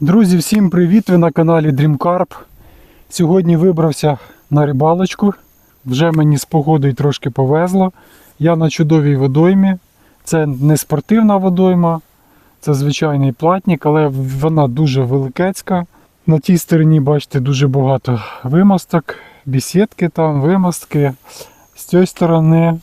Друзі, всім привіт! Ви на каналі Dream Carp. Сьогодні вибрався на рибалочку. Вже мені з погодою трошки повезло. Я на чудовій водоймі. Це не спортивна водойма, це звичайний платник, але вона дуже великецька. На тій стороні, бачите, дуже багато вимосток, бісідки там, вимостки. З цієї сторони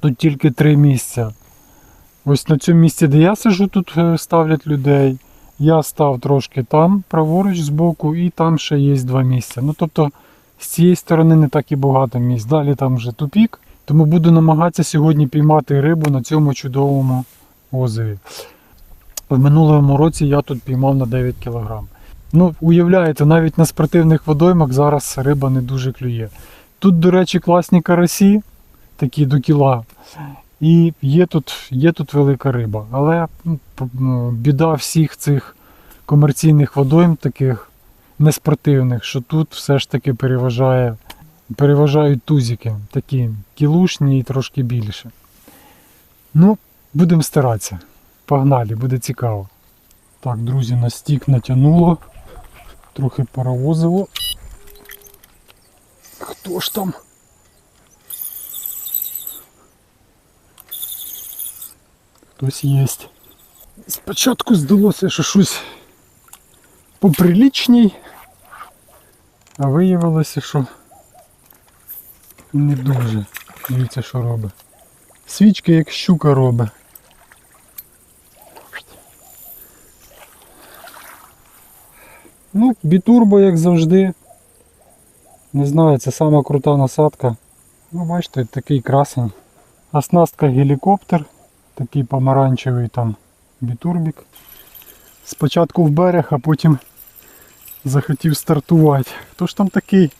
тут тільки три місця. Ось на цьому місці, де я сижу, тут е, ставлять людей. Я став трошки там, праворуч збоку, і там ще є два місця. Ну тобто з цієї сторони не так і багато місць. Далі там вже тупік. Тому буду намагатися сьогодні піймати рибу на цьому чудовому озері. В минулому році я тут піймав на 9 кг. Ну, уявляєте, навіть на спортивних водоймах зараз риба не дуже клює. Тут, до речі, класні карасі, такі до кіла. І є тут, є тут велика риба. Але ну, ну, біда всіх цих комерційних водойм, таких неспортивних, що тут все ж таки переважає, переважають тузики, такі кілушні і трошки більше. Ну, будемо старатися. Погнали, буде цікаво. Так, друзі, на стік натягнуло, трохи паровозило. Хто ж там? Хтось є. Спочатку здалося, що щось поприлічній, а виявилося, що не дуже. Дивіться, що робить. Свічки як щука робить. Ну, бітурбо, як завжди. Не знаю, це сама крута насадка. Ну, бачите, такий красень. Оснастка гелікоптер такий помаранчевий там бітурбік. Спочатку в берег, а потім захотів стартувати. Хто ж там такий?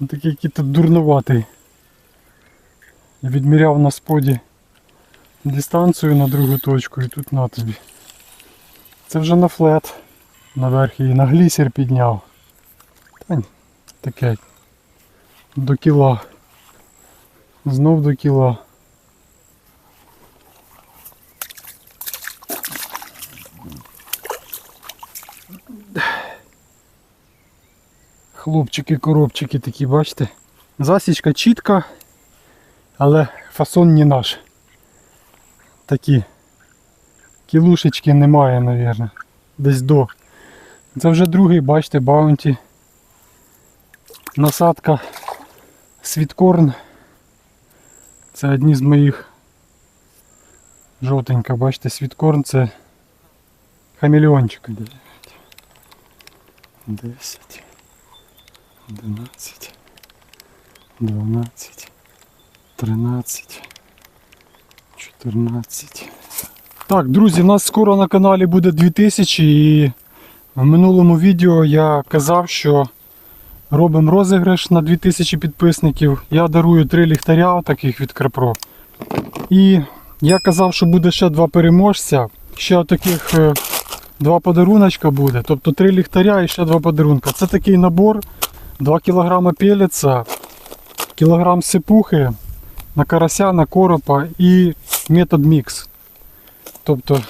Такий який-то дурнуватий. Відміряв на споді дистанцію на другу точку і тут на тобі. Це вже на флет. Наверх її на глісер підняв. Та таке до кіла. Знов до кіла. Хлопчики, коробчики такі, бачите. Засічка чітка, але фасон не наш. Такі кілушечки немає, мабуть. Десь до. Це вже другий, бачите, баунті. Насадка світкорн. Це одні з моїх жовтенька, бачите, світкорн це хамелеончик. 10. 11, 12, 13, 14. Так, друзі, нас скоро на каналі буде 2000 і в минулому відео я казав, що робимо розіграш на 2000 підписників. Я дарую три ліхтаря таких від Крепро. І я казав, що буде ще два переможця. Ще таких е, два подаруночка буде. Тобто три ліхтаря і ще два подарунка. Це такий набор. 2 кг пелеца, кілограм сипухи на карася, на коропа і метод мікс. Тобто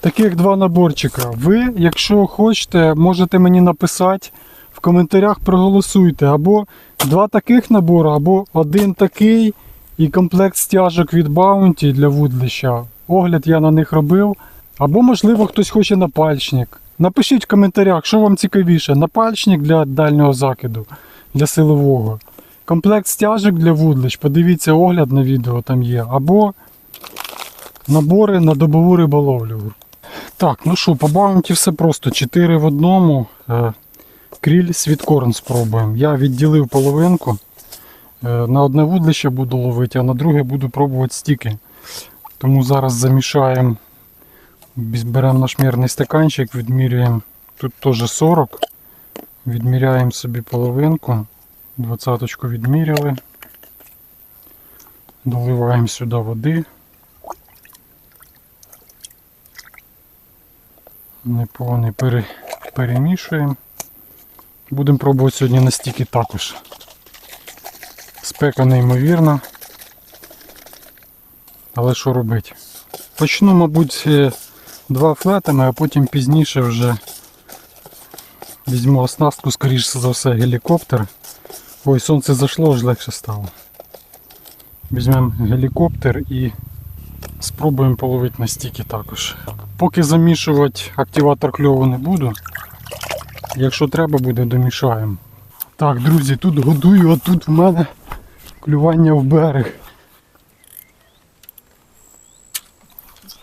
таких два наборчика. Ви, якщо хочете, можете мені написати в коментарях проголосуйте. Або два таких набори, або один такий і комплект стяжок від Bounty для вудлища. Огляд я на них робив. Або, можливо, хтось хоче напальчник. Напишіть в коментарях, що вам цікавіше, напальчник для дальнього закиду, для силового. Комплект стяжок для вудлищ, подивіться огляд на відео там є. Або набори на добову риболовлю. Так, ну що, по баунті все просто. 4 в одному. Е, Кріль світкорн спробуємо. Я відділив половинку. Е, На одне вудлище буду ловити, а на друге буду пробувати стіки. Тому зараз замішаємо Беремо наш мірний стаканчик, відмірюємо тут теж 40. Відміряємо собі половинку. Двадцяточку відміряли. Доливаємо сюди води. Неповний пере, перемішуємо. Будемо пробувати сьогодні на стіки також. Спека неймовірна. Але що робити? Почну, мабуть, е, два флетами, а потім пізніше вже візьму оснастку, скоріше за все, гелікоптер. Ой, сонце зайшло, аж легше стало. Візьмемо гелікоптер і спробуємо половити на стіки також. Поки замішувати активатор кльову не буду. Якщо треба буде, домішаємо. Так, друзі, тут годую, а тут в мене клювання в берег.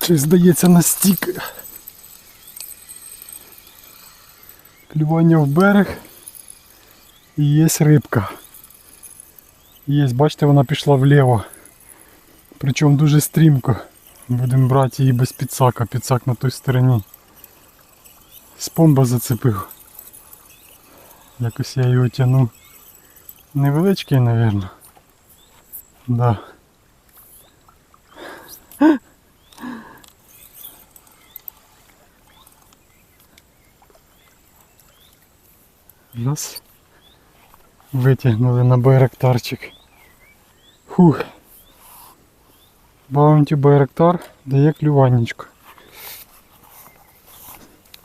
Чи здається на стік. Клювання в берег. І є рибка. Є, бачите, вона пішла вліво. Причому дуже стрімко. Будемо брати її без підсака, підсак на той стороні. Спомба зацепив. Якось я його тягну. Невеличкий, мабуть. Да. Раз. Витягнули на байрактарчик. Фух. Баунті байрактар дає клюванечко.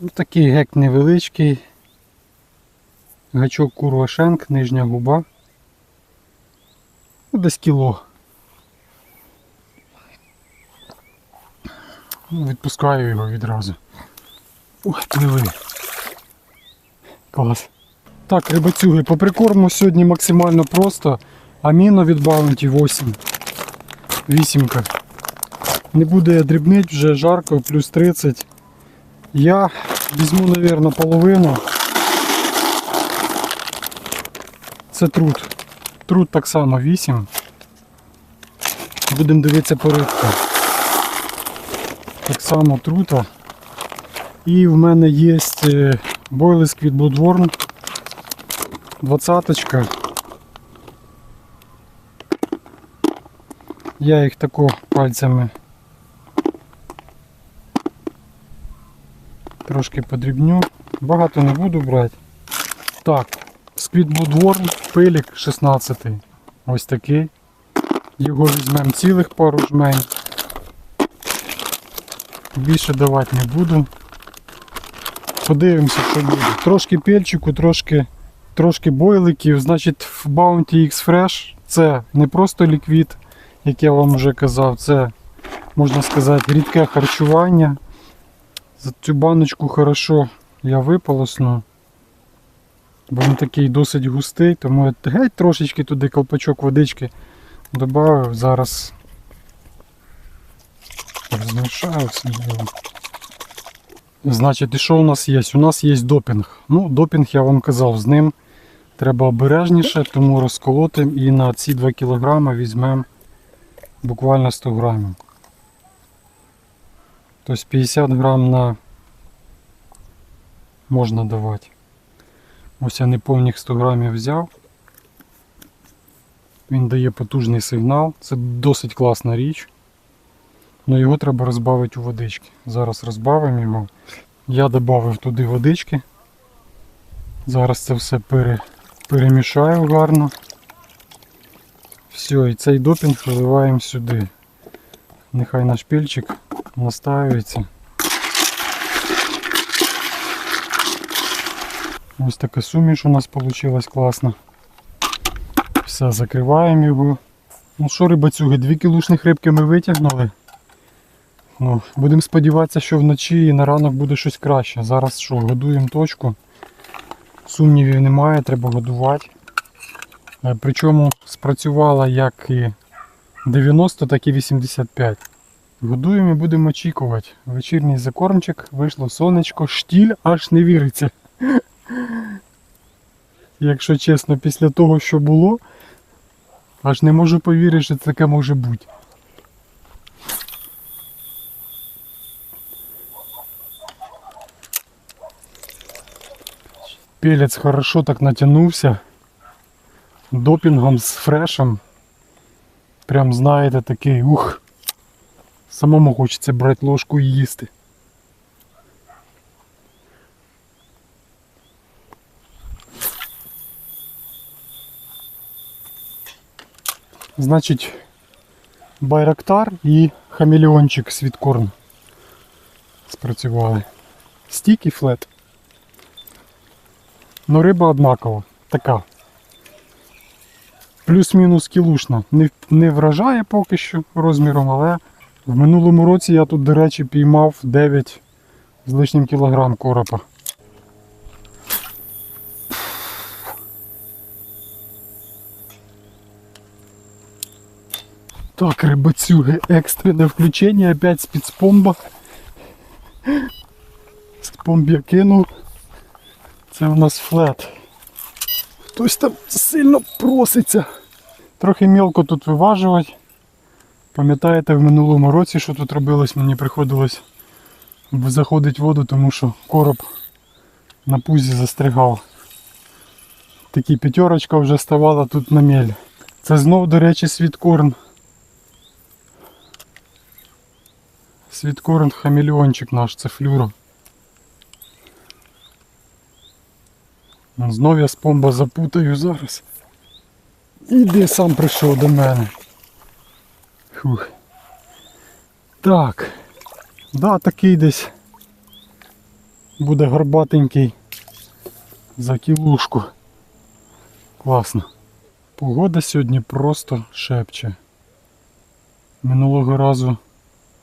Ось такий гек невеличкий. Гачок курвашенк, нижня губа. Ну, Десь кіло. Ну, Відпускаю його відразу. Ух, пливи. Клас. Так, рибацюги, по прикорму сьогодні максимально просто. Аміно від Bounty 8. Вісімка. Не буде я дрібнить, вже жарко, плюс 30. Я візьму, мабуть, половину. Це труд. Труд так само 8. Будемо дивитися по рибках. Так само трута. І в мене є е, бойлиск від Bloodworm. Двадцяточка. Я їх тако пальцями трошки подрібню. Багато не буду брати. Так, Bloodworm, пилік 16. Ось такий. Його візьмемо цілих пару жмень. Більше давати не буду. Подивимося, що буде. Трошки пельчику, трошки, трошки бойликів. Значить, в Bounty X Fresh це не просто ліквід, як я вам вже казав, це, можна сказати, рідке харчування. За цю баночку хорошо я виполосну. Бо він такий досить густий, тому я геть трошечки туди колпачок водички додав. Зараз розмішаю все діло. Значить, і що у нас є? У нас є допінг. Ну, допінг я вам казав, з ним треба обережніше, тому розколотимо і на ці 2 кг візьмемо буквально 100 грамів. Тобто 50 грам на можна давати. Ось я неповних 100 грамів взяв. Він дає потужний сигнал. Це досить класна річ. але його треба розбавити у водички. Зараз розбавимо його. Я додав туди водички. Зараз це все пере, перемішаю гарно. Все, і цей допінг виливаємо сюди. Нехай наш пільчик настаюється. Ось така суміш у нас вийшла класна. Все, закриваємо його. Ну що, рибацюги, дві кілушних рибки ми витягнули. Ну, Будемо сподіватися, що вночі і на ранок буде щось краще. Зараз що, годуємо точку. Сумнівів немає, треба годувати. Е, Причому спрацювала як і 90, так і 85. Годуємо і будемо очікувати. Вечірній закормчик, вийшло сонечко, штіль аж не віриться. Якщо чесно, після того, що було, аж не можу повірити, що таке може бути. Пелець хорошо так натягнувся. Допінгом з фрешем. Прям знаєте такий ух. Самому хочеться брати ложку і їсти. Значить, байрактар і хамелеончик світкорн. спрацювали. Стік і флет. Ну риба однакова, така. Плюс-мінус кілушна. Не, не вражає поки що розміром, але в минулому році я тут, до речі, піймав 9 з лишнім кілограм коропа. Так, рибацюги, екстрене включення, опять спецпомба. Спомб я кинув. Це у нас флет. Хтось там сильно проситься. Трохи мілко тут виважувати. Пам'ятаєте, в минулому році, що тут робилось, мені приходилось заходити в воду, тому що короб на пузі застрягав. Такі п'ятерочка вже ставала тут на мель. Це знов, до речі, світкорн. Світкорн хамелеончик наш, це флюро. Знов я з помба запутаю зараз. Іди сам прийшов до мене. Фух. Так. Да, такий десь буде горбатенький за кілушку. Класно. Погода сьогодні просто шепче. Минулого разу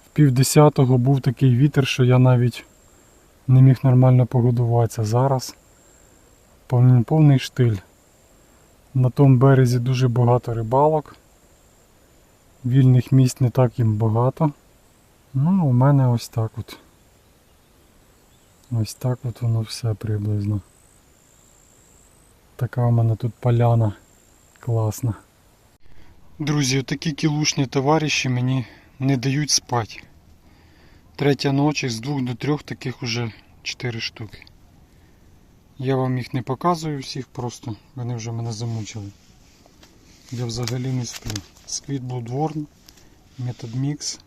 в півдесятого був такий вітер, що я навіть не міг нормально погодуватися. Зараз повний, штиль. На тому березі дуже багато рибалок. Вільних місць не так їм багато. Ну, у мене ось так от. Ось так от воно все приблизно. Така у мене тут поляна класна. Друзі, такі кілушні товариші мені не дають спати. Третя ночі з двох до трьох таких уже 4 штуки. Я вам їх не показую всіх, просто вони вже мене замучили. Я взагалі не сплю. Squid Bloodworm, Method Mix.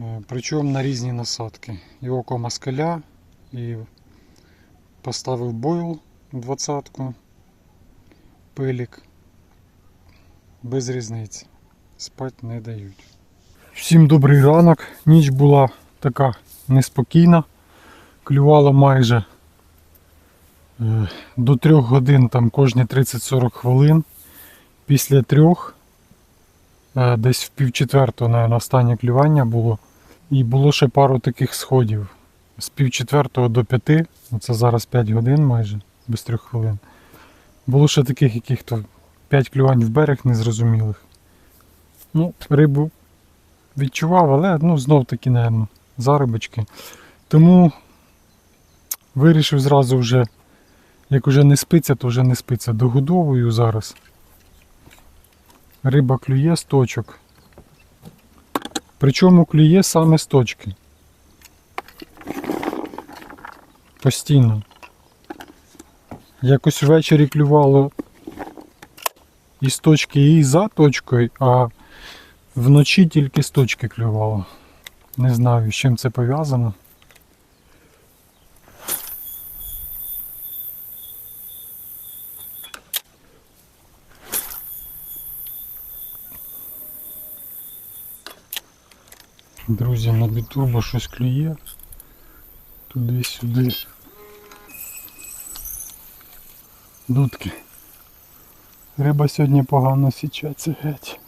Е, Причому на різні насадки. І око москаля, і поставив бойл 20-ку, пилік. Без різниці. Спать не дають. Всім добрий ранок. Ніч була така неспокійна. Клювала майже до трьох годин там кожні 30-40 хвилин. Pісля трьох, е, десь в півчетвертого, наверное, останнє клювання було. І було ще пару таких сходів. З півчетвертого до п'яти, це зараз 5 годин майже, без трьох хвилин. Було ще таких яких-то 5 клювань в берег незрозумілих. Ну, рибу відчував, але ну, знов таки, напевно, зарибочки. Тому вирішив зразу вже, як вже не спиться, то вже не спиться. Догодовую зараз. Риба клює з точок. Причому клює саме з точки. Постійно. Якось ввечері клювало і з точки, і за точкою, а вночі тільки з точки клювало. Не знаю, з чим це пов'язано. Друзі, на бітурбо щось клює. Туди-сюди. Дудки. Риба сьогодні погано січеться геть.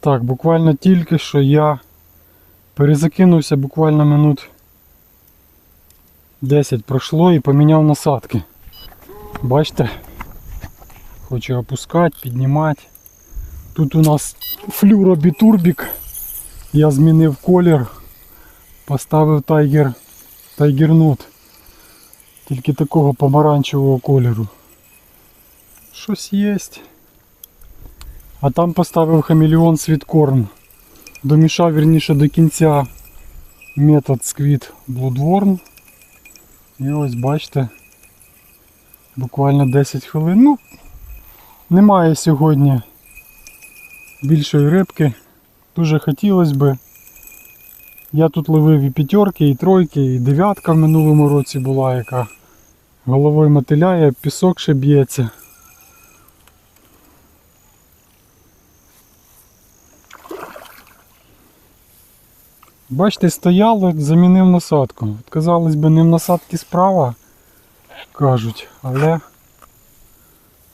Так, буквально тільки що я перезакинувся буквально минут 10 пройшло і поміняв насадки. Бачите? Хочу опускати, піднімати. Тут у нас флюробітурбік. Я змінив колір, поставив тайгер, тайгернут. Тільки такого помаранчевого кольору. Щось є. А там поставив хамелеон світкорн. Домішав вірніше до кінця метод Squid Bloodworm. І ось бачите, буквально 10 хвилин. Ну, немає сьогодні більшої рибки. Дуже хотілося би. Я тут ловив і п'ятерки, і тройки, і дев'ятка в минулому році була, яка головою мотиляє, пісок ще б'ється. Бачите, стояло, замінив насадку. Казалось би, ним насадки справа кажуть, але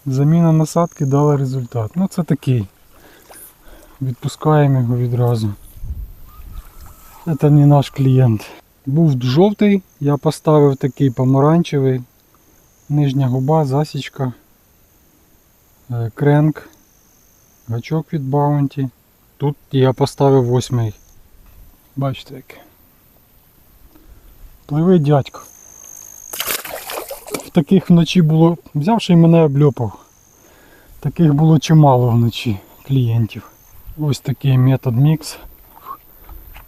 заміна насадки дала результат. Ну це такий. Відпускаємо його відразу. Це не наш клієнт. Був жовтий, я поставив такий помаранчевий. Нижня губа, засічка, е, кренк, гачок від Bounty. Тут я поставив восьмий. Бачите яке. Пливи дядько. В таких вночі було. Взявши мене обльопав. Таких було чимало вночі клієнтів. Ось такий метод мікс.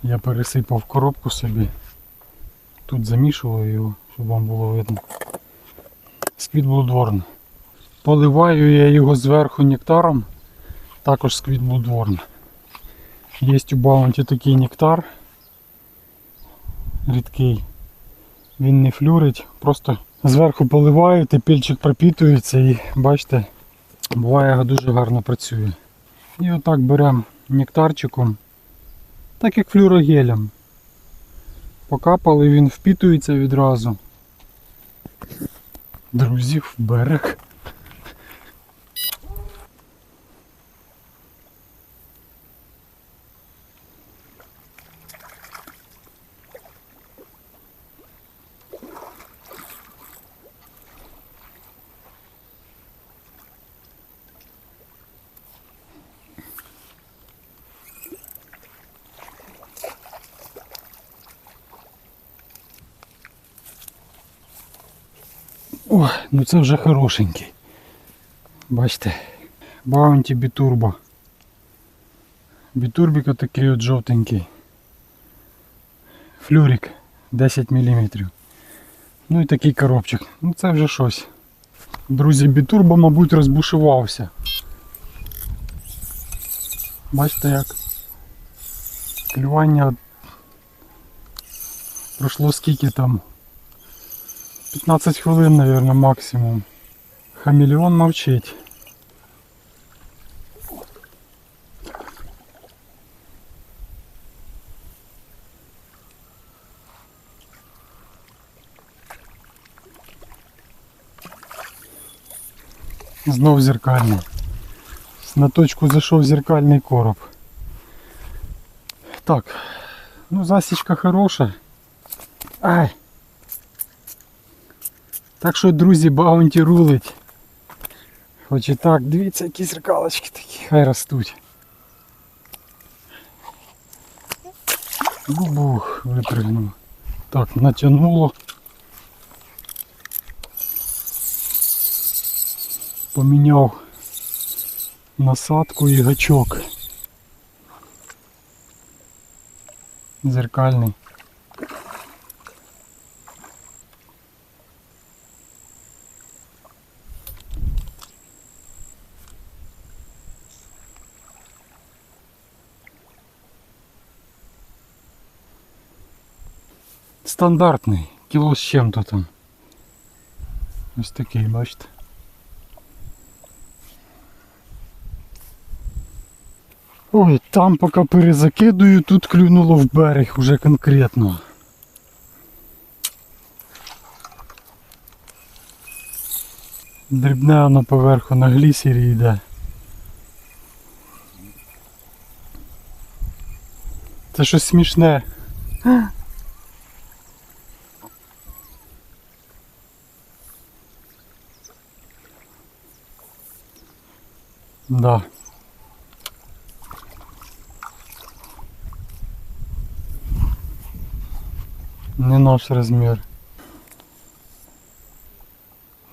Я пересипав коробку собі. Тут замішував його, щоб вам було видно. Сквіт Bloodworm. Поливаю я його зверху нектаром. Також сквіт Bloodworm. Є у Баунті такий нектар. Рідкий. Він не флюрить, просто зверху поливаю, тепільчик пропітується і бачите, буває дуже гарно працює. І отак беремо нектарчиком, так як флюрогелем. Покапали, він впітується відразу. Друзі, в берег. Ой, ну це вже хорошенький. Бачите, Bounty Biturbo. Бітурбіка такий от жовтенький. Флюрик 10 мм. Ну і такий коробчик. Ну це вже щось. Друзі, бітурбо, мабуть, розбушувався. Бачите як? Клювання пройшло скільки там? 15 хвилин, наверное, максимум. Хамелеон мовчить. Знов зеркальний. На точку зайшов зеркальний короб. Так, ну засічка хороша. Ай! Так що, друзі, баунті рулить. Хоч і так, дивіться, які зеркалочки такі, хай ростуть. Бубух, випрыгнув. Так, натягнуло. Поміняв насадку і гачок. Зеркальний. Стандартний, кіло з чим-то там. Ось такий, бачите. Ой, там поки перезакидую, тут клюнуло в берег уже конкретно. Дрібне воно поверху на глісері йде. Це щось смішне. Да. Не наш розмір.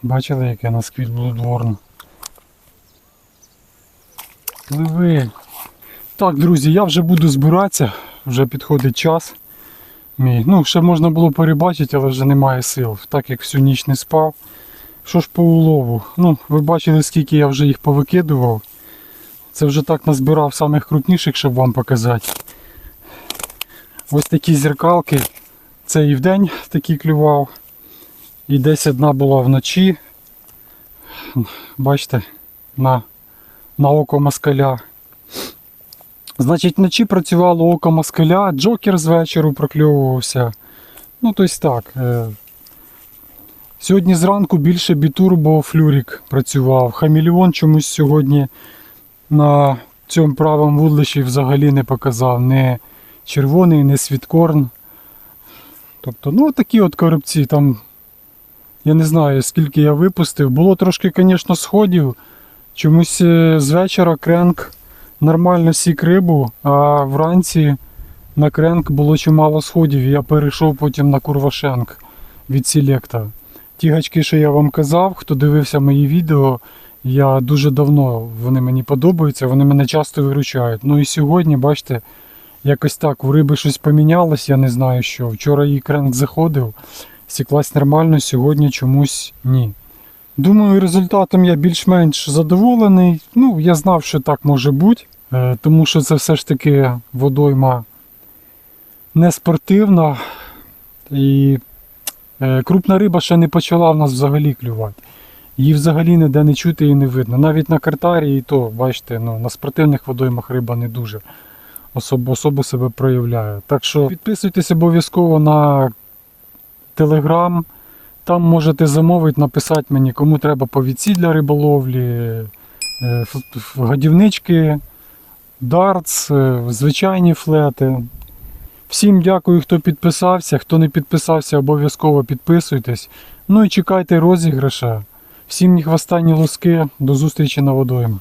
Бачили, яке на сквіт Bloodborne? Пливи. Так, друзі, я вже буду збиратися, вже підходить час. Мій. Ну, ще можна було перебачити, але вже немає сил, так як всю ніч не спав. Що ж по улову? Ну, ви бачили, скільки я вже їх повикидував. Це вже так назбирав самих крупніших, щоб вам показати. Ось такі зеркалки. Це і вдень такі клював. І десь одна була вночі. Бачите, на, на око москаля. Значить, вночі працювало око москаля, джокер з вечору прокльовувався. Ну, тобто так. е, Сьогодні зранку більше бітурбо флюрік працював. Хаміліон чомусь сьогодні на цьому правому вудлищі взагалі не показав. Не червоний, не світкорн. Тобто, ну такі от коробці. Там, я не знаю, скільки я випустив. Було трошки, звісно, сходів. Чомусь е, з вечора кренк нормально сік рибу, а вранці на кренк було чимало сходів. Я перейшов потім на курвашенк від Селекта. Ті гачки, що я вам казав, хто дивився мої відео, я дуже давно вони мені подобаються, вони мене часто виручають. Ну і сьогодні, бачите, якось так у риби щось помінялось, я не знаю що. Вчора її кренк заходив, сіклась нормально, сьогодні чомусь ні. Думаю, результатом я більш-менш задоволений. Ну, я знав, що так може бути, е, тому що це все ж таки водойма не спортивна. І е, крупна риба ще не почала в нас взагалі клювати. Її взагалі ніде не чути і не видно. Навіть на картарі і то, бачите, ну, на спортивних водоймах риба не дуже особо, особо себе проявляє. Так що підписуйтесь обов'язково на телеграм. Там можете замовити, написати мені, кому треба повідці для риболовлі, е, годівнички, дартс, е, звичайні флети. Всім дякую, хто підписався. Хто не підписався, обов'язково підписуйтесь. Ну і чекайте розіграша. Всім ні хвоста, ні луски. До зустрічі на водоймах.